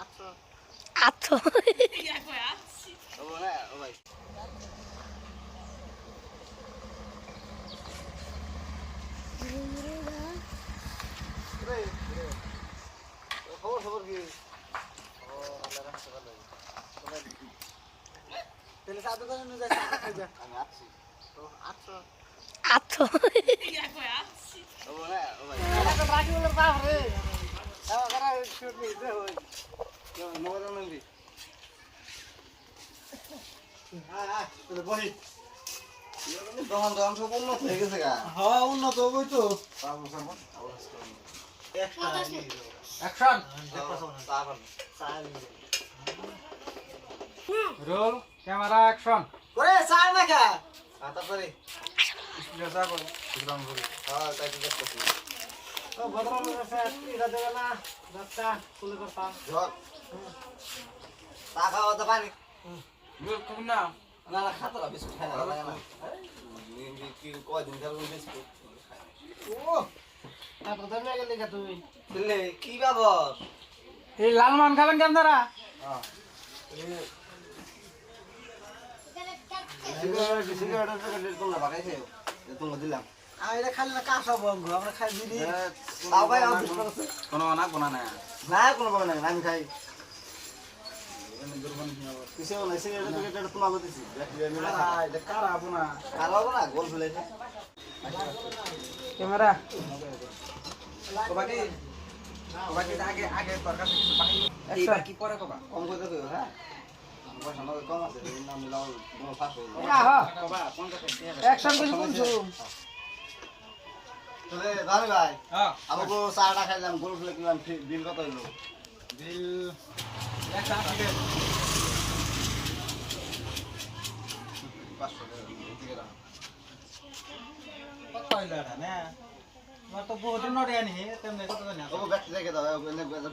আচ্ছা খবর খবর কি? ও আল্লাহ রাখতে ভালো। তাহলে সাত দোকানে নিয়ে যাই সাত খাই যা আমি আছি তো আচ্ছা ও হ্যাঁ ও ভাই। হ্যাঁ হ্যাঁ হ্যাঁ দোকান দোকান সব উন্নত হয়ে গেছে গা হ্যাঁ উন্নত হবই তো রোল ক্যামেরা অ্যাকশন ওরে চাই না খা তারপরে স্পিডে যা করো হ্যাঁ তাই তো দেখতেছি কি বাবর এই লাল মান খাবেন কেন তারা সিগারেট সিগারেট তোমরা বাগাইছে তোমরা দিলাম এটা খালি না কাঁসা বন্ধ আমরা খাই দিদি তাও ভাই কোনো না কোনো না না কোনো বাবা নাই আমি খাই। কিছু নাই সিগারেট তোমাকে দিছি খা এটা কারা আবো না আর হব না গোল ফেলেছে ক্যামেরা। বাকি বাকি আগে আগে তোর কাছে কিছু বাকি এইবার কি পরে কবা? কম করে দেখো হ্যাঁ? পয়সা আমাকে কম আছে এই নাম মিলাও তোমার ফাঁস হয়ে যাবে আহা কবা 50 অ্যাকশন কিছু বলছো তাহলে দামি ভাই হ্যাঁ। আমাকে চাটা খাইলাম গোল ফেলে কিনলাম বিল কত হইল? বিল একটা আছে পাঁচশো টাকা এদিকে রাখো। কত হইল এটা না? আমার তো বহুত দিন নড়ে আনি তেমনি কত জানি ওকে ব্যাগটি রেখে দাও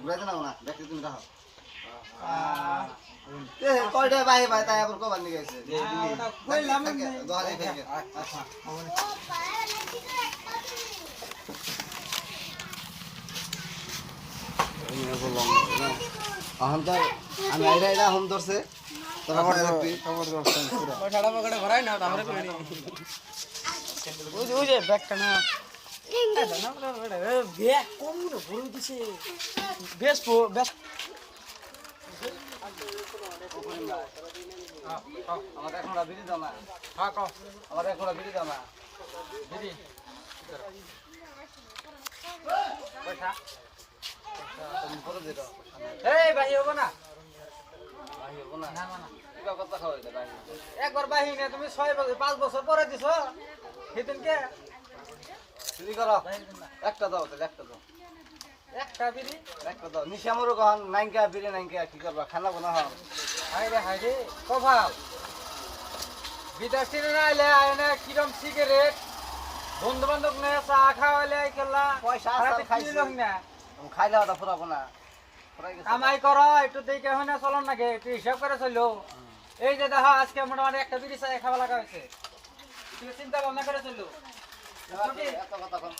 ঘুরাইতে নাও না ব্যাগটি তুমি রাখো এ কয়টা ভাই ভাই তাই আবার কবার নিয়ে গেছে? যে দিলি কইলাম দোকানে থেকে আচ্ছা এখন তো আমি আইরা আইরা হোম ধরছে তোরা পরে দেখবি পয়সাটা পকেটে ভরাই না আমরা পেনি ওই যে ওই যে ব্যাগটা না ব্যাগ কম রে ভরে দিছে বেশ বেশ আমার এখন বিড়ি দাও না কও আমার এখন বিড়ি দাও না দিদি পয়সা একবার বাহি তুমি ছয় বছর পাঁচ বছর পরে দিছো। সেদিন কে চুরি করো। একটা দাও তাহলে একটা দাও। একটা বিড়ি? একটা দাও। কি করবা? খানা বানা হও হাই রে হাই রে কভাল বিদেশ থেকে না আইলে আয় না কিরম সিগারেট বন্ধু বান্ধব নে চা খাওয়াইলে আইকেলা পয়সা। খাইছিল না। খাইলে ফুরাবো না। কামাই করো একটু দেখে হয় না চলন নাকি? একটু হিসাব করে চলো এই যে দেখো আজকে মোটামুটি একটা বিড়ি চাই খাওয়া লাগা হয়েছে তুমি চিন্তা ভাবনা করে চলো এত কথা কম।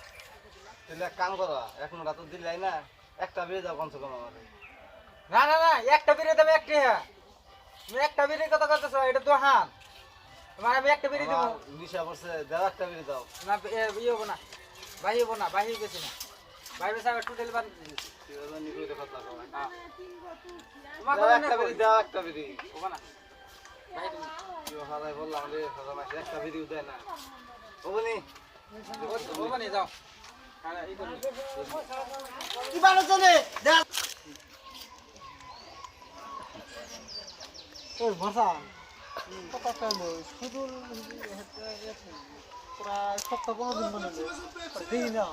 তাহলে এক কাম করো এখন রাত দিলাই না একটা বিড়ি দাও কমসে কম আমার না না না একটা বিড়ি দেবে একটি তুমি একটা বিড়ির কথা করতেছো এটা তো তোমার আমি একটা বিড়ি দেবো নিশা দাও একটা বিড়ি দাও। না ইয়ে হব না। বাহি হব না বাহি না। বান হ্যাঁ দাও কথা একটা বিড়ি দাও একটা বিড়ি হব না বাহি তুমি কি হারাই বললাম রে হারা মাসে একটা বিড়ি দেয় না ওবনি হব না যাও হ্যাঁ এই করো কি ভালো চলে দেখ ওই ভরসা কত টাইম শুধু প্রায় সপ্তাহ পনেরো দিন মনে দিই না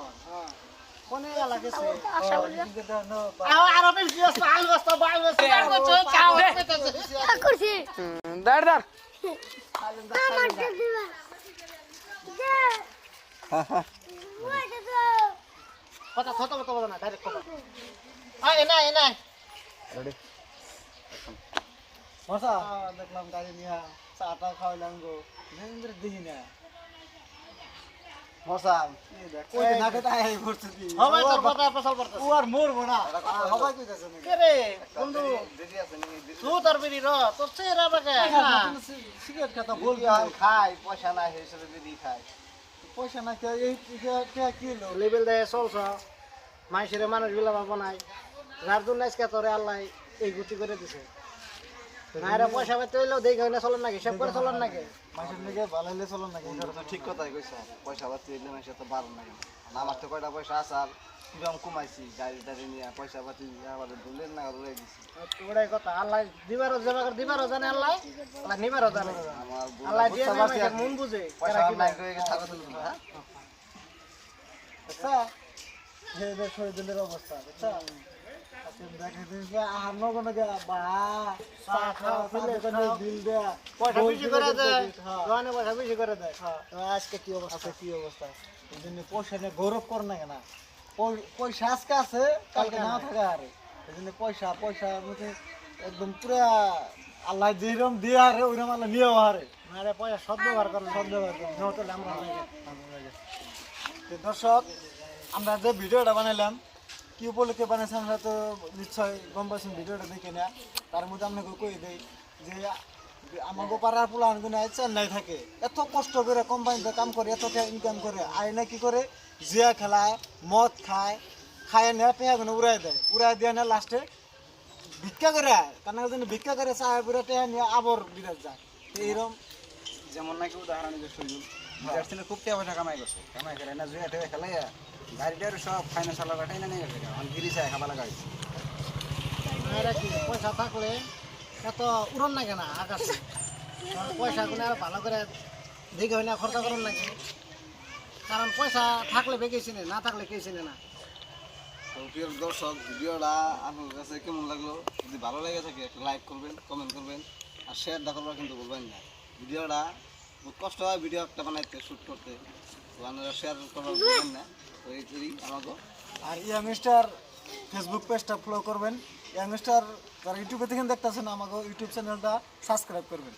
দাঁড় দাঁড়। কথা কথা কথা বলো না ডাইরেক্ট কথা। আয় এনা এনা রেডি। মশা। দেখলাম গাড়ি নিয়ে চাটা খাওয়াইলাম গো। দিই না। পয়সা নাই না লেভেল দেয় চলছ মানুষের মানুষগুলা বানাই যার জন্য আজকে তোরে আল্লাহ এই গতি করে দিছে। নাইরা পয়সা পাইতে হইলেও না চলেন নাকি? সব করে চলেন নাকি? মাসের লেগে ভালো হইলে চলো নাকি? এটা তো ঠিক কথাই কইছ। পয়সা পাতি মানুষের তো বারণ নাই। আর আমার তো কয়টা পয়সা আছে আর কিরম কমাইছি? গাড়ি টাড়ি নিয়ে পয়সা পাতি আবার না রয়ে দিছি ওটাই কথা আল্লাহ দিবারও জমা করে দিবারও জানে আল্লাহ? আল্লাহ নিবারও জানে। আল্লাহ দিয়ে বুঝতে দেয় পারছি মানুষের আর মন বুঝে পয়সা নাই দেয়। গেছে থাকো তুমি হ্যাঁ? আচ্ছা? হে অবস্থা আচ্ছা আচ্ছা গৌরব কর না কেনা পয়- পয়সা আজকে আছে কালকে না থাকে আরে এই পয়সা পয়সা মধ্যে একদম পুরা আল্লাহ যেরকম দিয়ে আরে ওইরকম আল্লাহ নিয়েও আরে পয়সা সদ ব্যবহার করেন সব ব্যবহার করে। হয়ে দর্শক আমরা যে ভিডিওটা বানাইলাম কি উপলক্ষে বানাইছি আমরা তো নিশ্চয় গম পাইছেন, ভিডিওটা দেখে না তার মধ্যে আপনাকে কই দেই যে আমাকে পাড়ার পোলা চেন্নাই থাকে। এত কষ্ট করে কোম্পানিতে কাম করে, এত ইনকাম করে, আয় না কি করে? জিয়া খেলায়, মদ খায় খায় পেয়া গুনে উড়াই দেয়। উড়াই দিয়ে না লাস্টে ভিক্ষা করে কারণ জন্য ভিক্ষা করে চায়, পুরো টেহা নিয়ে আবর বিরাট যায়। এইরকম যেমন নাকি উদাহরণ বিদ্যার্থীরা খুব টাকা পয়সা কামাই করছে। কামাই করে না জুয়া টেয়া খেলাই গাড়ি টাড়ি সব ফাইন্যান্স আলা কাটাই না নিয়ে গেছে এখন গিরি চায় খাবার লাগা হয়েছে কি পয়সা থাকলে এত উড়ন না কেনা আকাশে? পয়সা গুলো আর ভালো করে দেখে হয় না খরচা করুন নাকি কারণ পয়সা থাকলে বেঁকেছি না থাকলে কেছি না। তো প্রিয় দর্শক ভিডিওটা আপনার কাছে কেমন লাগল? যদি ভালো লেগে থাকে একটা লাইক করবেন কমেন্ট করবেন আর শেয়ারটা করবার কিন্তু বলবেন না। ভিডিওটা কষ্ট হয় ভিডিও একটা বানাইতে শ্যুট করতে। আপনারা শেয়ার করবেন না আমাকে আর ইয়াংস্টার ফেসবুক পেজটা ফলো করবেন। ইয়াং স্টার যারা ইউটিউবে থেকে দেখতেছেন আমাকে ইউটিউব চ্যানেলটা সাবস্ক্রাইব করবেন।